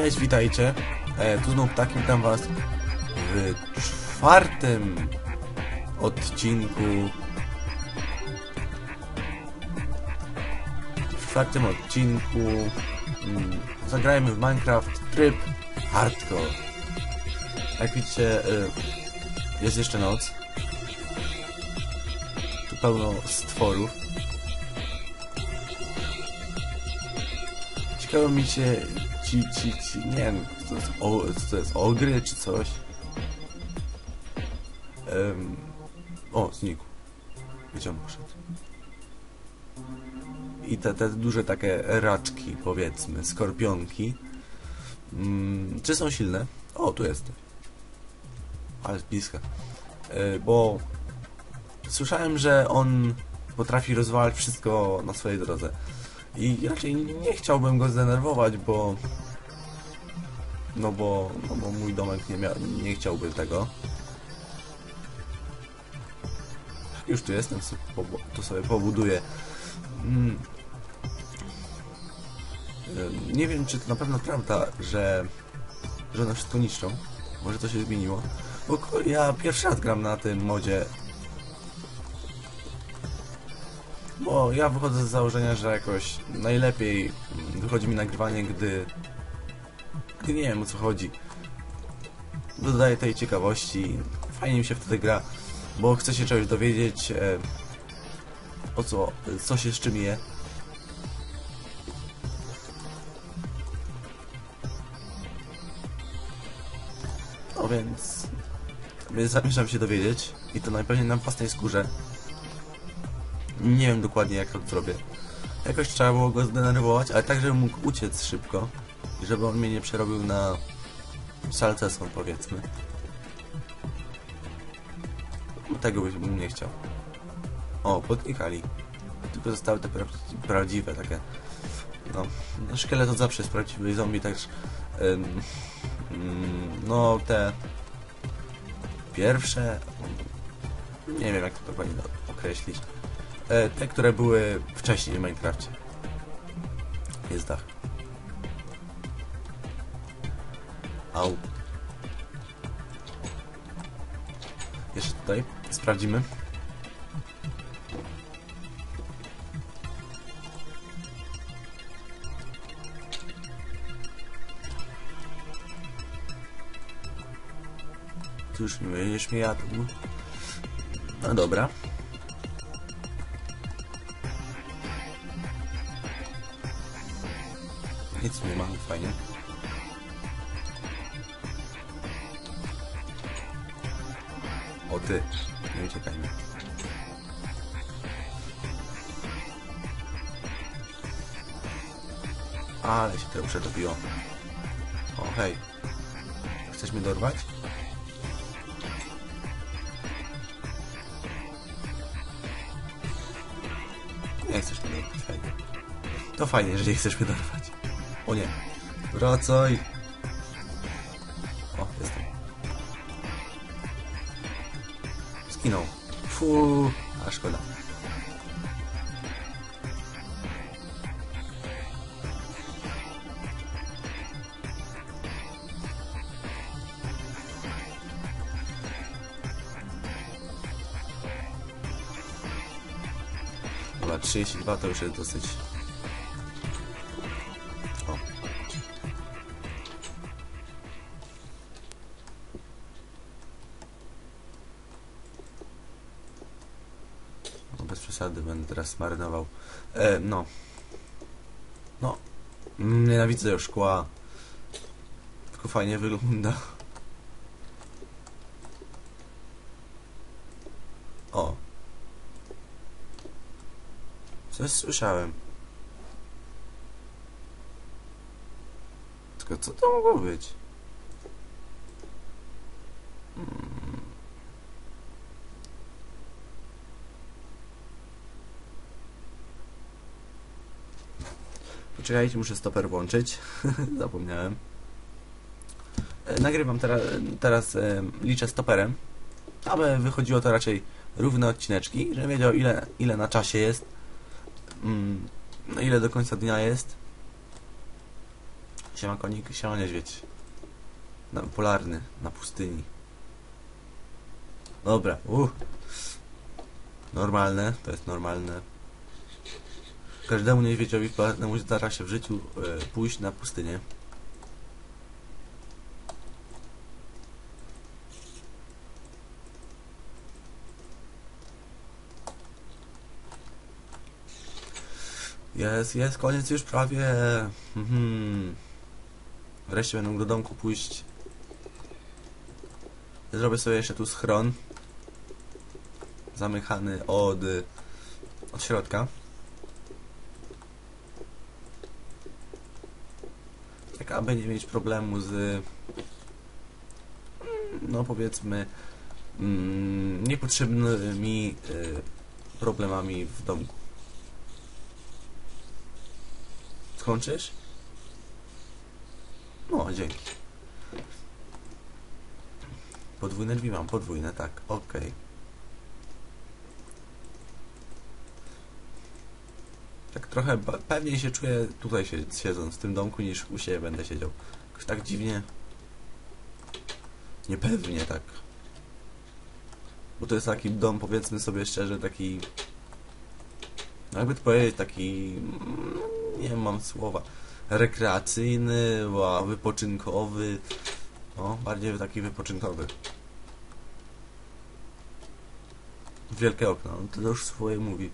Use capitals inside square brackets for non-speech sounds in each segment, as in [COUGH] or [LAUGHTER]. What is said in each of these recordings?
Cześć, witajcie. E, tu znów tak witam was w czwartym odcinku. W czwartym odcinku mm, zagrajmy w Minecraft tryb hardcore. Jak widzicie, y, jest jeszcze noc. Tu pełno stworów. Ciekawe mi się ci, ci, ci, nie wiem, co to jest, o, co to jest ogry czy coś. Em, o, znikł. Gdzie on poszedł? I te, te duże takie raczki, powiedzmy, skorpionki. Mm, czy są silne? O, tu jest. Ale jest bliska. E, bo słyszałem, że on potrafi rozwalać wszystko na swojej drodze. I raczej nie chciałbym go zdenerwować, bo... No bo, no bo mój domek nie, mia nie chciałby tego. Już tu jestem, to sobie pobuduję. Mm. Nie wiem, czy to na pewno prawda, że, że one wszystko niszczą. Może to się zmieniło. Bo ja pierwszy raz gram na tym modzie Bo ja wychodzę z założenia, że jakoś najlepiej wychodzi mi nagrywanie, gdy, gdy nie wiem o co chodzi. Dodaję tej ciekawości, fajnie mi się wtedy gra, bo chcę się czegoś dowiedzieć, e, o co, co się z czym je. No więc, więc zamierzam się dowiedzieć i to najpewniej na własnej skórze. Nie wiem dokładnie jak to zrobię. Jakoś trzeba było go zdenerwować, ale tak, żeby mógł uciec szybko. I żeby on mnie nie przerobił na salceson, powiedzmy. Tego bym nie chciał. O, podnikali. Tylko zostały te pra prawdziwe, takie... No, no, szkielet to zawsze jest prawdziwy zombie też... Ym, mm, no, te... Pierwsze... Nie wiem jak to dokładnie określić. E, te, które były wcześniej w Minecrafcie. Jest dach. Au. Jeszcze tutaj sprawdzimy. Tu już nie będziesz mnie jadł. No dobra. Nic nie ma, fajnie. O ty, nie uciekaj mi. Ale się to przetopiło. O hej. Chcesz mnie dorwać? Nie chcesz mnie dorwać, fajnie. To fajnie, jeżeli chcesz mnie dorwać. O nie. Wracaj. O, jestem. Skinął. Fu, a szkoda. Dobra, 32 to już jest dosyć Przesady będę teraz marynował. E, no. No. Nienawidzę już szkła. Tylko fajnie wygląda. O. Coś słyszałem. Tylko co to mogło być? Poczekajcie, muszę stoper włączyć. [LAUGHS] Zapomniałem. E, Nagrywam teraz, teraz liczę stoperem, aby wychodziło to raczej równe odcineczki, żebym wiedział ile, ile na czasie jest, mm, no ile do końca dnia jest. Siema konik, siema niedźwiedź. Na, polarny, na pustyni. Dobra, uh. Normalne, to jest normalne. Każdemu niedźwiedziowi polarnemu zdarza się w życiu e, pójść na pustynię. Jest, jest, koniec już prawie. Mhm. Wreszcie będę mógł do domku pójść. Zrobię sobie jeszcze tu schron. Zamykany od, od środka. Aby nie mieć problemu z no powiedzmy mm, niepotrzebnymi y, problemami w domku. Skończysz? No, dzięki. Podwójne drzwi mam, podwójne, tak, okej. Tak trochę pewniej się czuję tutaj siedząc w tym domku niż u siebie będę siedział. Jakoś tak dziwnie. Niepewnie tak. Bo to jest taki dom, powiedzmy sobie szczerze, taki... No jakby to powiedzieć, taki... mm, Nie mam słowa. Rekreacyjny, ła, wypoczynkowy. No, bardziej taki wypoczynkowy. Wielkie okno, no to już swoje mówi.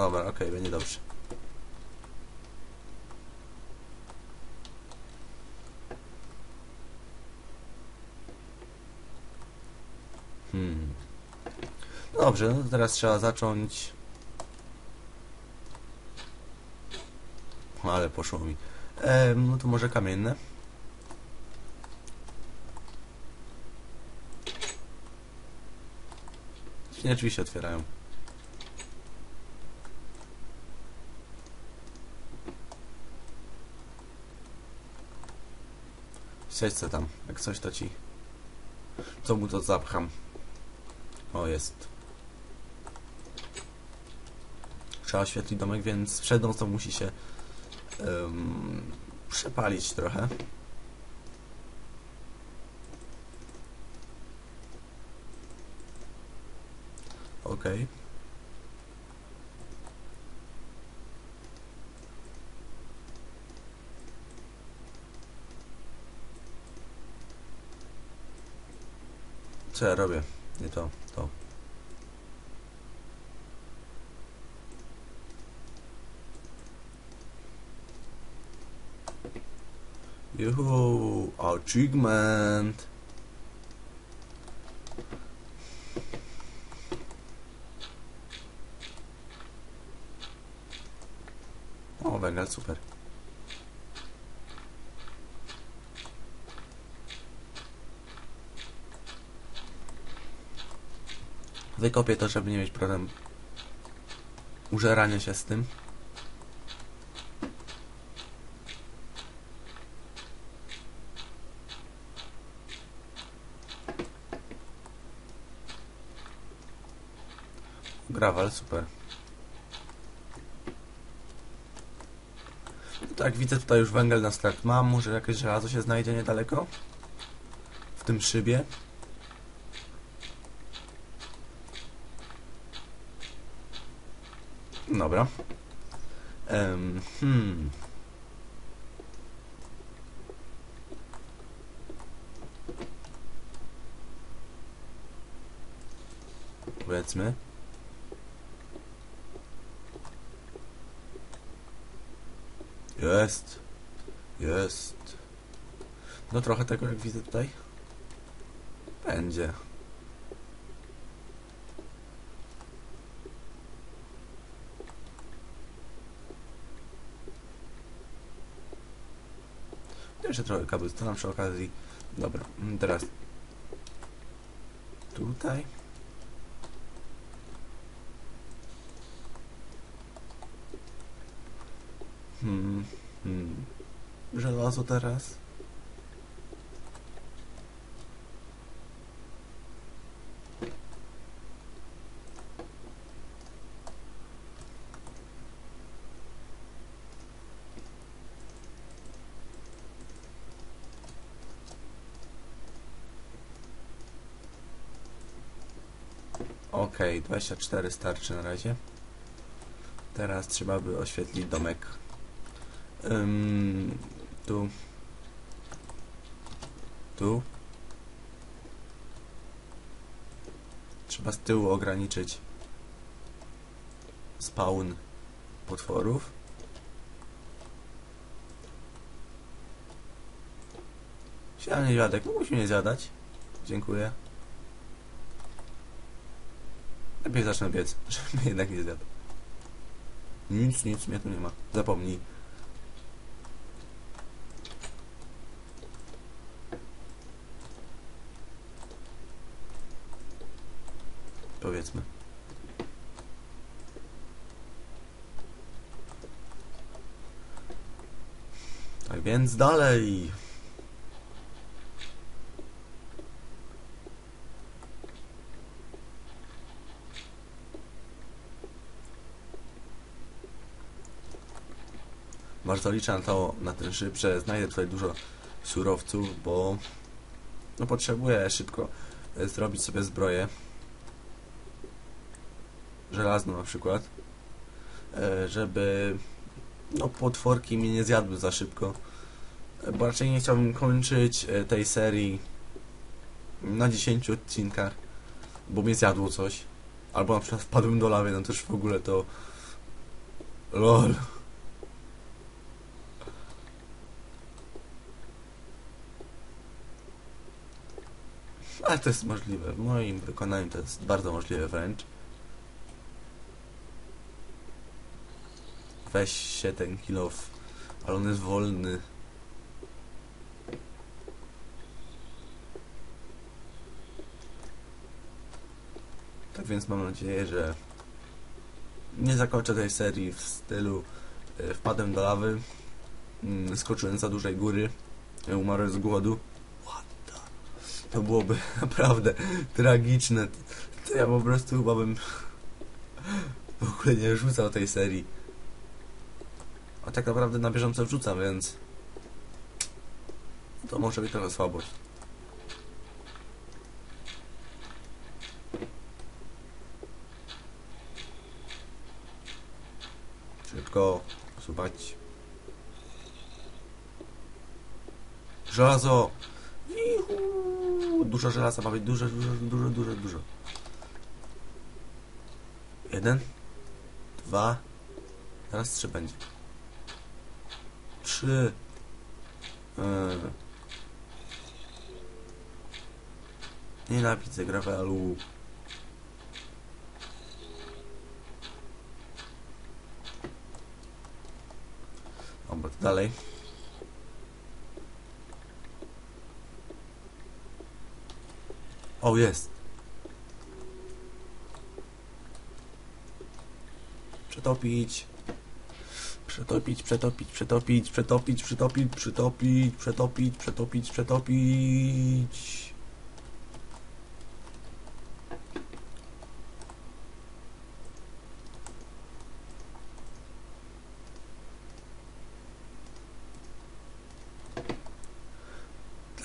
Dobra, okej, będzie dobrze. Hmm. Dobrze, no teraz trzeba zacząć. Ale poszło mi. Em, no to może kamienne. Drzwi się otwierają. Siedź se tam, jak coś to ci... Co mu to zapcham? O, jest. Trzeba oświetlić domek, więc przed nocą musi się em, przepalić trochę. Okej. Co ja robię? Nie to, to. Juhu, achievement. O, węgiel, super. Wykopię to, żeby nie mieć problem użerania się z tym. Gravel, super. No tak, widzę tutaj już węgiel na start mam. Może jakieś żelazo się znajdzie niedaleko? W tym szybie. Dobra. Em, hmm. Powiedzmy. Jest. Jest. No trochę tego jak widzę tutaj. Będzie. Jeszcze trochę kablistona przy okazji. Dobra, mm, teraz tutaj. Hmm, hmm. Żelazo teraz. Okej, 24 starczy na razie. Teraz trzeba by oświetlić domek. Ym, tu. Tu. Trzeba z tyłu ograniczyć spawn potworów. Siadaj niedźwiadek, mógłbyś mnie zjadać? Dziękuję. Lepiej zacznę biec, [LAUGHS] żeby jednak nie zjadł. Nic, nic, mnie tu nie ma. Zapomnij. Powiedzmy. Tak więc dalej. Bardzo liczę na to, na ten szyb, że znajdę tutaj dużo surowców, bo no potrzebuję szybko e, zrobić sobie zbroję. Żelazną na przykład. E, Żeby no potworki mnie nie zjadły za szybko. E, Bo raczej nie chciałbym kończyć tej serii na 10 odcinkach, bo mnie zjadło coś. Albo na przykład wpadłem do lawy, no też w ogóle to... LOL. Ale to jest możliwe. W moim wykonaniu to jest bardzo możliwe wręcz. Weź się ten kilof, ale on jest wolny. Tak więc mam nadzieję, że nie zakończę tej serii w stylu e, wpadłem do lawy, mm, skoczyłem za dużej góry, e, umarłem z głodu. To byłoby [LAUGHS] naprawdę tragiczne. To ja po prostu chyba bym w ogóle nie rzucał tej serii. A tak naprawdę na bieżąco wrzucam, więc to może być trochę słabość. Szybko usuwać. Żelazo! Juhu! Dużo żelaza ma być, dużo, dużo, dużo, dużo, dużo. Jeden, dwa, teraz trzy będzie. Trzy. Yy. Nienawidzę gravelu. Dobra, dalej. O, jest. Przetopić. Przetopić, przetopić, przetopić, przetopić, przetopić, przetopić, przetopić, przetopić, przetopić.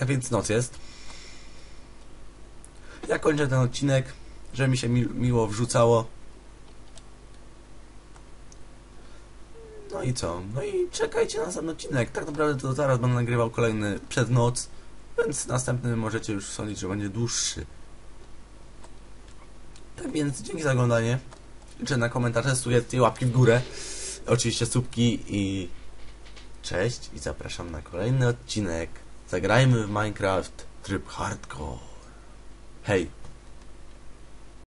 A więc noc jest. Kończę ten odcinek, żeby mi się mi miło wrzucało. No i co? No i czekajcie na następny odcinek. Tak naprawdę to zaraz będę nagrywał kolejny przed noc, więc następny możecie już sądzić, że będzie dłuższy. Tak więc dzięki za oglądanie. Liczę na komentarze, sugestie, łapki w górę. Oczywiście słupki i cześć i zapraszam na kolejny odcinek. Zagrajmy w Minecraft tryb hardcore. hey